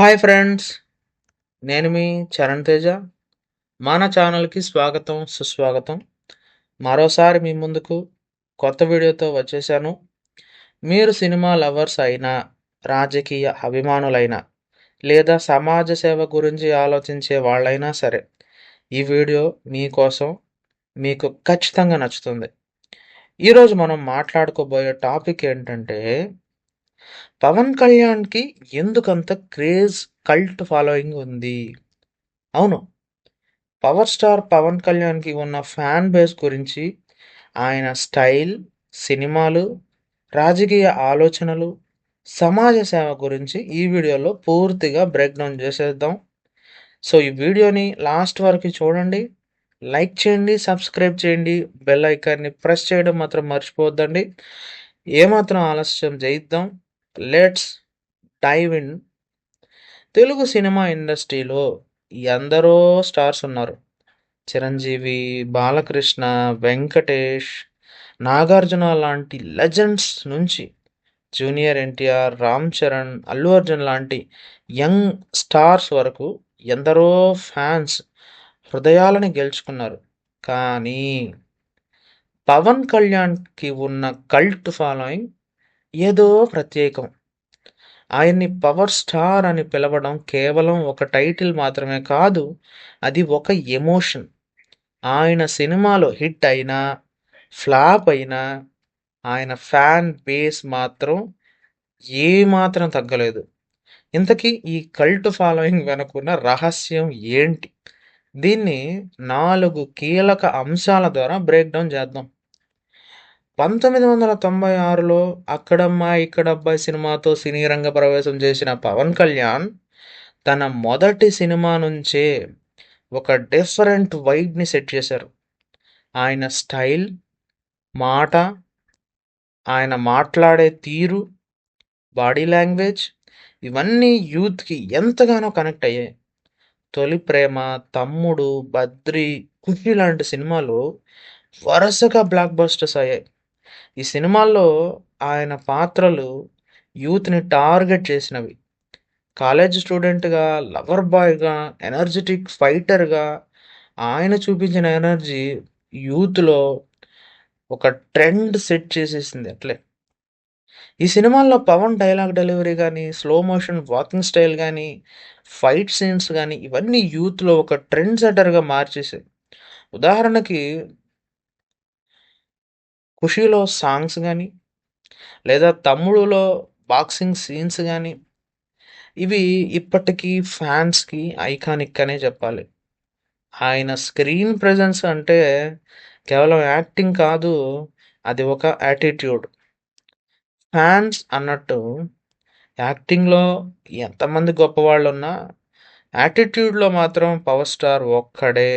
Hi friends నేను మీ చరణ్ తేజ. మన ఛానల్కి స్వాగతం సుస్వాగతం. మరోసారి మీ ముందుకు కొత్త వీడియోతో వచ్చేసాను మీరు సినిమా లవర్స్ అయినా రాజకీయ అభిమానులైనా లేదా సమాజ సేవ గురించి ఆలోచించే వాళ్ళైనా సరే ఈ వీడియో మీకోసం మీకు ఖచ్చితంగా నచ్చుతుంది. ఈరోజు మనం మాట్లాడుకోబోయే టాపిక్ ఏంటంటే పవన్ కళ్యాణ్కి ఎందుకంత క్రేజ్ కల్ట్ ఫాలోయింగ్ ఉంది? అవును. పవర్ స్టార్ పవన్ కళ్యాణ్కి ఉన్న ఫ్యాన్ బేస్ గురించి ఆయన స్టైల్ సినిమాలు రాజకీయ ఆలోచనలు సమాజ సేవ గురించి ఈ వీడియోలో పూర్తిగా బ్రేక్ డౌన్ చేసేద్దాం. సో ఈ వీడియోని లాస్ట్ వరకు చూడండి. లైక్ చేయండి సబ్స్క్రైబ్ చేయండి బెల్ ఐకాన్ని ప్రెస్ చేయడం మాత్రం మర్చిపోవద్దండి. ఏమాత్రం ఆలస్యం చేయిద్దాం let's dive in Telugu cinema ఇండస్ట్రీలో ఎందరో స్టార్స్ ఉన్నారు. చిరంజీవి బాలకృష్ణ వెంకటేష్ నాగార్జున లాంటి లెజెండ్స్ నుంచి జూనియర్ ఎన్టీఆర్ రామ్ చరణ్ అల్లు అర్జున్ లాంటి యంగ్ స్టార్స్ వరకు ఎందరో ఫ్యాన్స్ హృదయాలని గెలుచుకున్నారు. కానీ పవన్ కళ్యాణ్కి ఉన్న కల్ట్ ఫాలోయింగ్ ఏదో ప్రత్యేకం. ఆయన్ని పవర్ స్టార్ అని పిలవడం కేవలం ఒక టైటిల్ మాత్రమే కాదు అది ఒక ఎమోషన్. ఆయన సినిమాలో హిట్ అయినా ఫ్లాప్ అయినా ఆయన ఫ్యాన్ బేస్ మాత్రం ఏమాత్రం తగ్గలేదు. ఇంతకీ ఈ కల్ట్ ఫాలోయింగ్ వెనుకున్న రహస్యం ఏంటి? దీన్ని నాలుగు కీలక అంశాల ద్వారా బ్రేక్ డౌన్ చేద్దాం. పంతొమ్మిది వందల తొంభై ఆరులో అక్కడమ్మా ఇక్కడబ్బాయి సినిమాతో సినీ రంగ ప్రవేశం చేసిన పవన్ కళ్యాణ్ తన మొదటి సినిమా నుంచే ఒక డిఫరెంట్ వైబ్ని సెట్ చేశారు. ఆయన స్టైల్ మాట ఆయన మాట్లాడే తీరు బాడీ లాంగ్వేజ్ ఇవన్నీ యూత్కి ఎంతగానో కనెక్ట్ అయ్యాయి. తొలి ప్రేమ తమ్ముడు బద్రి ఖుషి లాంటి సినిమాలు వరుసగా బ్లాక్ బస్టర్స్ అయ్యాయి. ఈ సినిమాల్లో ఆయన పాత్రలు యూత్ని టార్గెట్ చేసినవి. కాలేజ్ స్టూడెంట్గా లవర్ బాయ్గా ఎనర్జెటిక్ ఫైటర్గా ఆయన చూపించిన ఎనర్జీ యూత్లో ఒక ట్రెండ్ సెట్ చేసేసింది అట్లే. ఈ సినిమాల్లో పవన్ డైలాగ్ డెలివరీ కానీ స్లో మోషన్ వాకింగ్ స్టైల్ కానీ ఫైట్ సీన్స్ కానీ ఇవన్నీ యూత్లో ఒక ట్రెండ్ సెటర్గా మార్చేసాయి ఉదాహరణకి ఖుషీలో సాంగ్స్ కానీ లేదా తమ్ముడులో బాక్సింగ్ సీన్స్ కానీ ఇవి ఇప్పటికీ ఫ్యాన్స్కి ఐకానిక్ అనే చెప్పాలి. ఆయన స్క్రీన్ ప్రజెన్స్ అంటే కేవలం యాక్టింగ్ కాదు అది ఒక యాటిట్యూడ్. ఫ్యాన్స్ అన్నట్టు యాక్టింగ్లో ఎంతమంది గొప్పవాళ్ళు ఉన్నా యాటిట్యూడ్లో మాత్రం పవర్ స్టార్ ఒక్కడే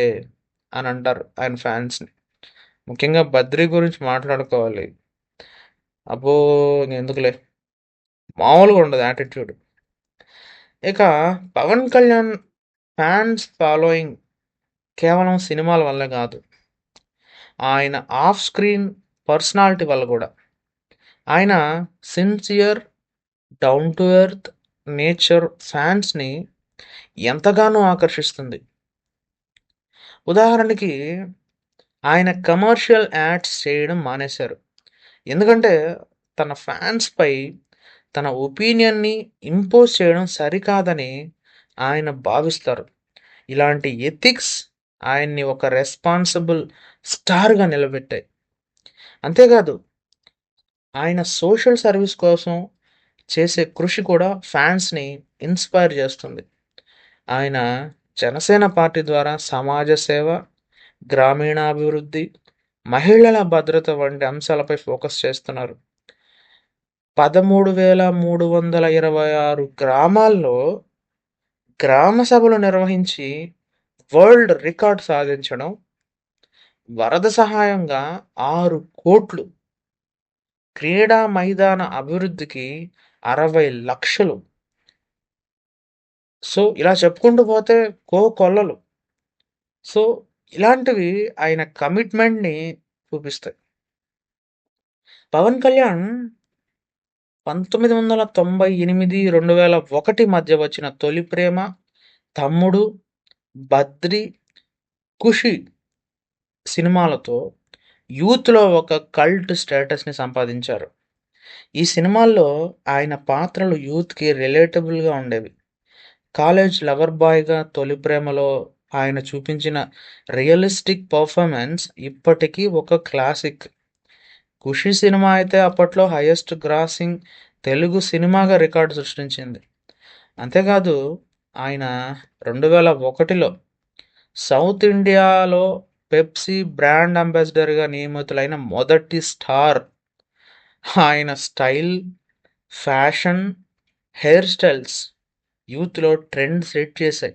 అని అంటారు ఆయన ఫ్యాన్స్ని. ముఖ్యంగా బద్రీ గురించి మాట్లాడుకోవాలి. అబ్బో ఎందుకులే? మామూలుగా ఉండదు యాటిట్యూడ్. ఇక పవన్ కళ్యాణ్ ఫ్యాన్స్ ఫాలోయింగ్ కేవలం సినిమాల వల్ల కాదు. ఆయన ఆఫ్ స్క్రీన్ పర్సనాలిటీ వల్ల కూడా. ఆయన sincere down to earth nature ఫ్యాన్స్ని ఎంతగానో ఆకర్షిస్తుంది. ఉదాహరణకి ఆయన కమర్షియల్ యాడ్స్ చేయడం మానేశారు. ఎందుకంటే తన ఫ్యాన్స్పై తన ఒపీనియన్ని ఇంపోజ్ చేయడం సరికాదని ఆయన భావిస్తారు. ఇలాంటి ఎథిక్స్ ఆయన్ని ఒక రెస్పాన్సిబుల్ స్టార్గా నిలబెట్టాయి. అంతేకాదు ఆయన సోషల్ సర్వీస్ కోసం చేసే కృషి కూడా ఫ్యాన్స్ని ఇన్స్పైర్ చేస్తుంది. ఆయన జనసేన పార్టీ ద్వారా సమాజ సేవ గ్రామీణాభివృద్ధి మహిళల భద్రత వంటి అంశాలపై ఫోకస్ చేస్తున్నారు. పదమూడు వేల మూడు వందల ఇరవై ఆరు గ్రామాల్లో గ్రామ సభలు నిర్వహించి వరల్డ్ రికార్డ్ సాధించడం వరద సహాయంగా ఆరు కోట్లు క్రీడా మైదాన అభివృద్ధికి అరవై లక్షలు. సో ఇలా చెప్పుకుంటూ పోతే కో కొల్లలు. సో ఇలాంటివి ఆయన కమిట్మెంట్ని చూపిస్తాయి. పవన్ కళ్యాణ్ పంతొమ్మిది వందల తొంభై ఎనిమిది రెండు వేల ఒకటి మధ్య వచ్చిన తొలి ప్రేమ తమ్ముడు బద్రి ఖుషి సినిమాలతో యూత్లో ఒక కల్ట్ స్టేటస్ని సంపాదించారు. ఈ సినిమాల్లో ఆయన పాత్రలు యూత్కి రిలేటబుల్గా ఉండేవి. కాలేజ్ లవర్ బాయ్గా తొలి ప్రేమలో ఆయన చూపించిన రియలిస్టిక్ పర్ఫార్మెన్స్ ఇప్పటికీ ఒక క్లాసిక్. ఖుషి సినిమా అయితే అప్పట్లో హైయెస్ట్ గ్రాసింగ్ తెలుగు సినిమాగా రికార్డు సృష్టించింది. అంతేకాదు ఆయన రెండు వేల ఒకటిలో సౌత్ ఇండియాలో పెప్సీ బ్రాండ్ అంబాసిడర్గా నియమితులైన మొదటి స్టార్. ఆయన స్టైల్ ఫ్యాషన్ హెయిర్ స్టైల్స్ యూత్లో ట్రెండ్ సెట్ చేశాయి.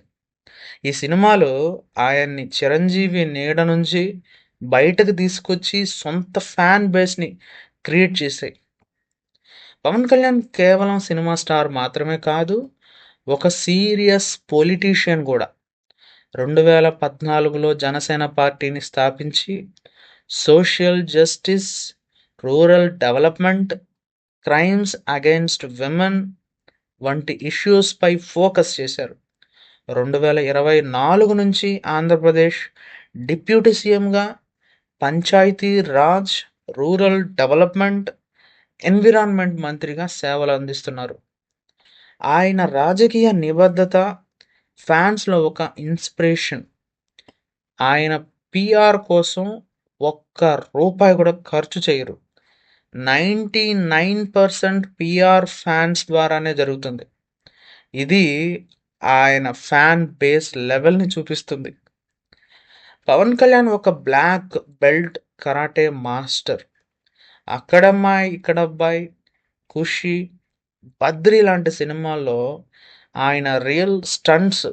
ఈ సినిమాలో ఆయన్ని చిరంజీవి నీడ నుంచి బయటకు తీసుకొచ్చి సొంత ఫ్యాన్ బేస్ని క్రియేట్ చేశాయి. పవన్ కళ్యాణ్ కేవలం సినిమా స్టార్ మాత్రమే కాదు ఒక సీరియస్ పొలిటీషియన్ కూడా. రెండు వేల పద్నాలుగులో జనసేన పార్టీని స్థాపించి social justice rural development crimes against women వంటి ఇష్యూస్పై ఫోకస్ చేశారు. రెండు వేల ఇరవై నాలుగు నుంచి ఆంధ్రప్రదేశ్ డిప్యూటీ సీఎంగా panchayati raj rural development environment మంత్రిగా సేవలు అందిస్తున్నారు. ఆయన రాజకీయ నిబద్ధత ఫ్యాన్స్లో ఒక ఇన్స్పిరేషన్. ఆయన పిఆర్ కోసం ఒక్క రూపాయి కూడా ఖర్చు చేయరు. Ninety nine percent PR fans ద్వారానే జరుగుతుంది. ఇది ఆయన ఫ్యాన్ బేస్ లెవెల్ని చూపిస్తుంది. పవన్ కళ్యాణ్ ఒక బ్లాక్ బెల్ట్ కరాటే మాస్టర్. అక్కడమ్మాయి ఇక్కడ అబ్బాయి ఖుషి బద్రి లాంటి సినిమాల్లో ఆయన రియల్ స్టంట్స్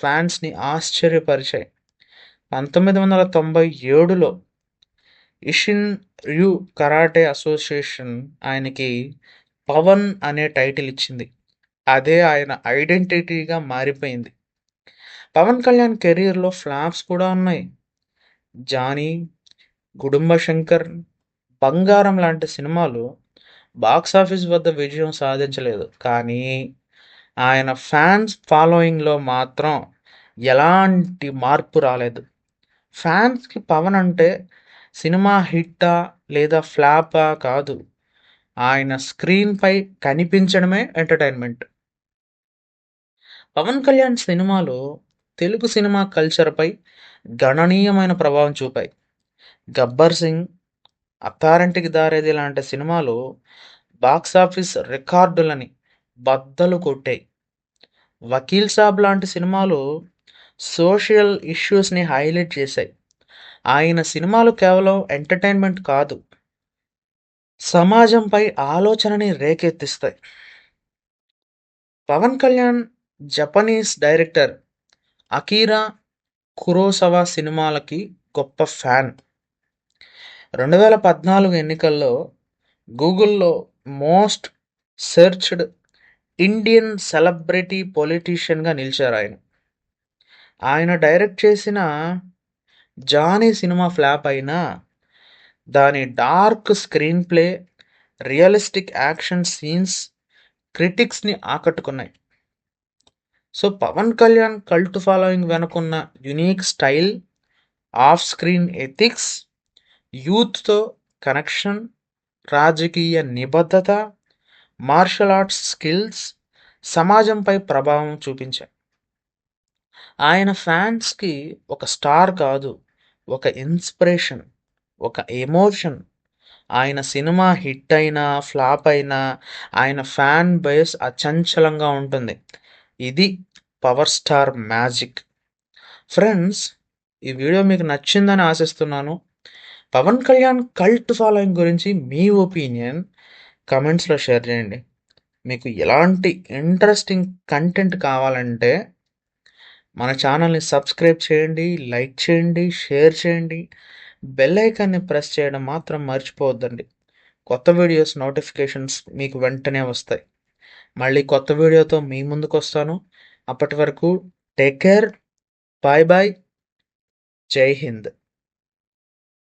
ఫ్యాన్స్ని ఆశ్చర్యపరిచాయి. పంతొమ్మిది వందల తొంభై ఏడులో ఇషిన్ ర్యూ కరాటే అసోసియేషన్ ఆయనకి పవన్ అనే టైటిల్ ఇచ్చింది. అదే ఆయన ఐడెంటిటీగా మారిపోయింది. పవన్ కళ్యాణ్ కెరీర్లో ఫ్లాప్స్ కూడా ఉన్నాయి. జానీ గుడుంబ శంకర్ బంగారం లాంటి సినిమాలు బాక్సాఫీస్ వద్ద విజయం సాధించలేదు. కానీ ఆయన ఫ్యాన్స్ ఫాలోయింగ్లో మాత్రం ఎలాంటి మార్పు రాలేదు. ఫ్యాన్స్కి పవన్ అంటే సినిమా హిట్టా లేదా ఫ్లాపా కాదు. ఆయన స్క్రీన్పై కనిపించడమే ఎంటర్టైన్మెంట్. పవన్ కళ్యాణ్ సినిమాలు తెలుగు సినిమా కల్చర్పై గణనీయమైన ప్రభావం చూపాయి. గబ్బర్ సింగ్ అత్తారింటికి దారేది లాంటి సినిమాలు బాక్సాఫీస్ రికార్డులని బద్దలు కొట్టాయి. వకీల్ సాబ్ లాంటి సినిమాలు సోషల్ ఇష్యూస్ని హైలైట్ చేశాయి. ఆయన సినిమాలు కేవలం ఎంటర్టైన్మెంట్ కాదు సమాజంపై ఆలోచనని రేకెత్తిస్తాయి. Pawan Kalyan Japanese director Akira Kurosawa సినిమాలకి గొప్ప ఫ్యాన్. రెండు వేల పద్నాలుగు ఎన్నికల్లో గూగుల్లో మోస్ట్ సెర్చ్డ్ ఇండియన్ సెలబ్రిటీ పొలిటీషియన్గా నిలిచారు ఆయన. ఆయన డైరెక్ట్ చేసిన జానీ సినిమా ఫ్లాప్ అయినా దాని dark screenplay realistic action scenes క్రిటిక్స్ని ఆకట్టుకున్నాయి. So Pawan Kalyan cult following వెనుకున్న unique style of screen ethics యూత్తో connection రాజకీయ నిబద్ధత మార్షల్ ఆర్ట్స్ స్కిల్స్ సమాజంపై ప్రభావం చూపించాయి. ఆయన ఫ్యాన్స్కి ఒక స్టార్ కాదు ఒక ఇన్స్పిరేషన్ ఒక ఎమోషన్. ఆయన సినిమా హిట్ అయినా ఫ్లాప్ అయినా ఆయన ఫ్యాన్ బేస్ అచంచలంగా ఉంటుంది. ఇది పవర్ స్టార్ మ్యాజిక్. ఫ్రెండ్స్ ఈ వీడియో మీకు నచ్చిందని ఆశిస్తున్నాను. పవన్ కళ్యాణ్ కల్ట్ ఫాలోయింగ్ గురించి మీ ఒపీనియన్ కమెంట్స్లో షేర్ చేయండి. మీకు ఎలాంటి ఇంట్రెస్టింగ్ కంటెంట్ కావాలంటే మన ఛానల్ని సబ్స్క్రైబ్ చేయండి లైక్ చేయండి షేర్ చేయండి. బెల్ ఐకాన్ని ప్రెస్ చేయడం మాత్రం మర్చిపోవద్దండి. కొత్త వీడియోస్ నోటిఫికేషన్స్ మీకు వెంటనే వస్తాయి. మళ్ళీ కొత్త వీడియోతో మీ ముందుకు వస్తాను. అప్పటి వరకు టేక్ కేర్ బాయ్ బాయ్ జై హింద్